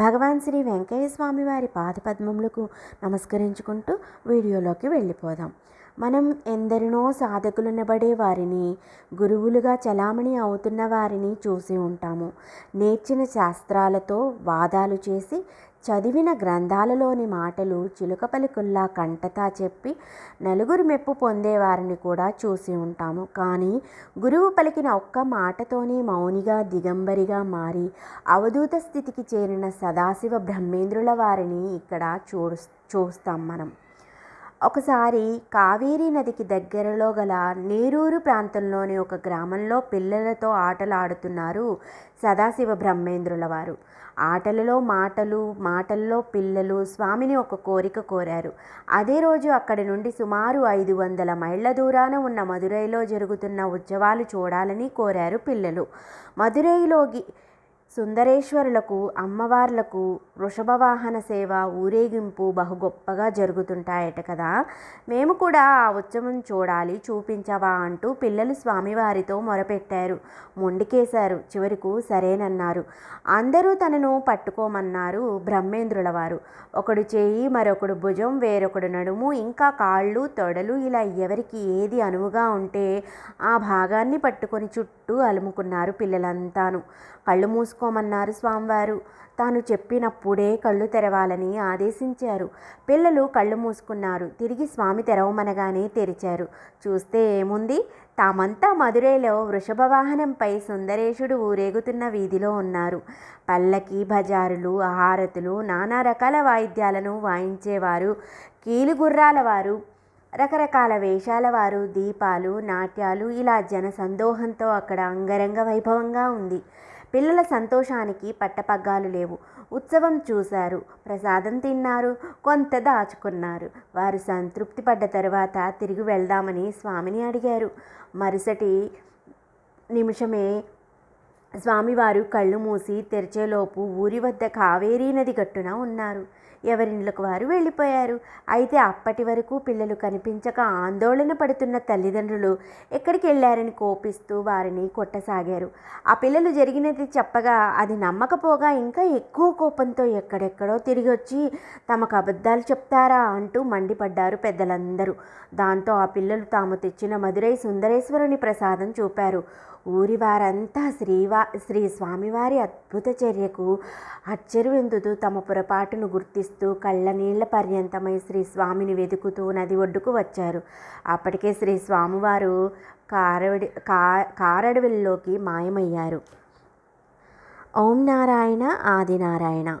భగవాన్ శ్రీ వెంకయ్య స్వామి వారి పాదపద్మములకు నమస్కరించుకుంటూ వీడియోలోకి వెళ్ళిపోదాం. మనం ఎందరినో సాధకులనబడే వారిని గురువులుగా చలామణి అవుతున్న వారిని చూసి ఉంటాము. నేర్చిన శాస్త్రాలతో వాదాలు చేసి చదివిన గ్రంథాలలోని మాటలు చిలుక పలుకుల్లా కంటతా చెప్పి నలుగురు మెప్పు పొందేవారిని కూడా చూసి ఉంటాము. కానీ గురువు పలికిన ఒక్క మాటతోనే మౌనిగా దిగంబరిగా మారి అవధూత స్థితికి చేరిన సదాశివ బ్రహ్మేంద్రుల వారిని ఇక్కడ చూ చూస్తాం మనం. ఒకసారి కావేరీ నదికి దగ్గరలో గల నేరూరు ప్రాంతంలోని ఒక గ్రామంలో పిల్లలతో ఆటలాడుతున్నారు సదాశివ బ్రహ్మేంద్రుల వారు. ఆటలలో మాటలు మాటల్లో పిల్లలు స్వామిని ఒక కోరిక కోరారు. అదే రోజు అక్కడి నుండి సుమారు ఐదు వందల మైళ్ళ దూరాన ఉన్న మదురైలో జరుగుతున్న ఉత్సవాలు చూడాలని కోరారు పిల్లలు. మదురైలోకి సుందరేశ్వరులకు అమ్మవార్లకు వృషభవాహన సేవ ఊరేగింపు బహు గొప్పగా జరుగుతుంటాయట కదా. మేము కూడా ఆ ఉత్సవం చూడాలి చూపించవా అంటూ పిల్లలు స్వామివారితో మొరపెట్టారు. మొండికేశారు. చివరకు సరేనన్నారు. అందరూ తనను పట్టుకోమన్నారు బ్రహ్మేంద్రుల వారు ఒకడు చేయి మరొకడు భుజం వేరొకడు నడుము ఇంకా కాళ్ళు తొడలు ఇలా ఎవరికి ఏది అనువుగా ఉంటే ఆ భాగాన్ని పట్టుకొని చుట్టూ అలుముకున్నారు పిల్లలంతాను. కళ్ళు మూసుకు చేసుకోమన్నారు స్వామివారు. తాను చెప్పినప్పుడే కళ్ళు తెరవాలని ఆదేశించారు. పిల్లలు కళ్ళు మూసుకున్నారు. తిరిగి స్వామి తెరవమనగానే తెరిచారు. చూస్తే ఏముంది? తామంతా మధురైలో వృషభ వాహనంపై సుందరేశుడు ఊరేగుతున్న వీధిలో ఉన్నారు. పల్లకి బజారులు హారతులు నానా రకాల వాయిద్యాలను వాయించేవారు కీలుగుర్రాల వారు రకరకాల వేషాల వారు దీపాలు నాట్యాలు ఇలా జన సందోహంతో అక్కడ అంగరంగ వైభవంగా ఉంది. పిల్లల సంతోషానికి పట్టపగ్గాలు లేవు. ఉత్సవం చూశారు. ప్రసాదం తిన్నారు. కొంత దాచుకున్నారు. వారు సంతృప్తి పడ్డ తరువాత తిరిగి వెళ్దామని స్వామిని అడిగారు. మరుసటి నిమిషమే స్వామివారు కళ్ళు మూసి తెరిచేలోపు ఊరి వద్ద కావేరీ నది గట్టున ఉన్నారు. ఎవరిండ్లకు వారు వెళ్ళిపోయారు? అయితే అప్పటి వరకు పిల్లలు కనిపించక ఆందోళన పడుతున్న తల్లిదండ్రులు ఎక్కడికి వెళ్ళారని కోపిస్తూ వారిని కొట్టసాగారు. ఆ పిల్లలు జరిగినది చెప్పగా అది నమ్మకపోగా ఇంకా ఎక్కువ కోపంతో ఎక్కడెక్కడో తిరిగి వచ్చి తమకు అబద్ధాలు చెప్తారా అంటూ మండిపడ్డారు పెద్దలందరూ. దాంతో ఆ పిల్లలు తాము తెచ్చిన మధురై సుందరేశ్వరుని ప్రసాదం చూపారు. ఊరి వారంతా శ్రీవా శ్రీ స్వామివారి అద్భుత చర్యకు అచ్చరువెందుతూ తమ పొరపాటును గుర్తిస్తూ కళ్ళనీళ్ళ పర్యంతమై శ్రీ స్వామిని వెతుకుతూ నది ఒడ్డుకు వచ్చారు. అప్పటికే శ్రీ స్వామివారు కారడి కా కారడవిల్లోకి మాయమయ్యారు. ఓం నారాయణ ఆదినారాయణ